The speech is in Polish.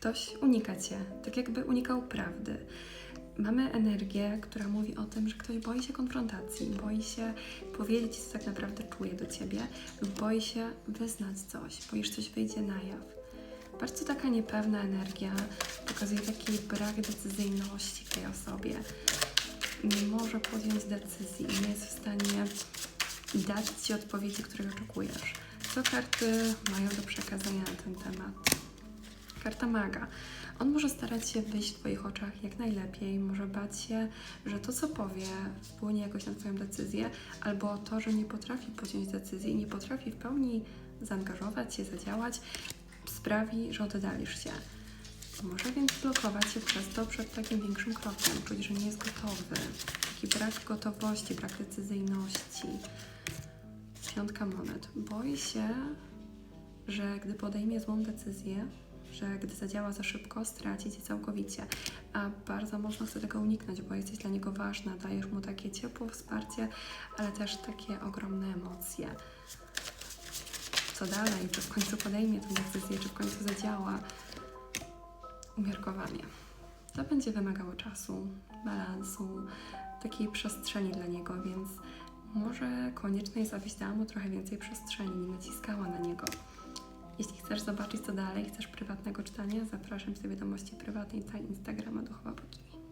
Ktoś unika cię, tak jakby unikał prawdy. Mamy energię, która mówi o tym, że ktoś boi się konfrontacji, boi się powiedzieć, co tak naprawdę czuje do ciebie, lub boi się wyznać coś, bo już coś wyjdzie na jaw. Bardzo taka niepewna energia pokazuje taki brak decyzyjności w tej osobie. Nie może podjąć decyzji, nie jest w stanie dać ci odpowiedzi, której oczekujesz. Co karty mają do przekazania na ten temat? Karta maga. On może starać się wyjść w Twoich oczach jak najlepiej, może bać się, że to, co powie, wpłynie jakoś na Twoją decyzję, albo to, że nie potrafi podjąć decyzji nie potrafi w pełni zaangażować się, zadziałać, sprawi, że oddalisz się. Może więc blokować się przez to przed takim większym krokiem, czuć, że nie jest gotowy. Taki brak gotowości, brak decyzyjności. Piątka monet. Boi się, że gdy podejmie złą decyzję, że gdy zadziała za szybko, straci cię całkowicie. A bardzo mocno chce tego uniknąć, bo jesteś dla niego ważna, dajesz mu takie ciepło, wsparcie, ale też takie ogromne emocje. Co dalej? Czy w końcu podejmie tę decyzję, czy w końcu zadziała? Umiarkowanie. To będzie wymagało czasu, balansu, takiej przestrzeni dla niego, więc może konieczne jest, abyś dała mu trochę więcej przestrzeni, nie naciskała na niego. Jeśli chcesz zobaczyć co dalej, chcesz prywatnego czytania, zapraszam Cię do wiadomości prywatnej na Instagrama Duchowa Bogini.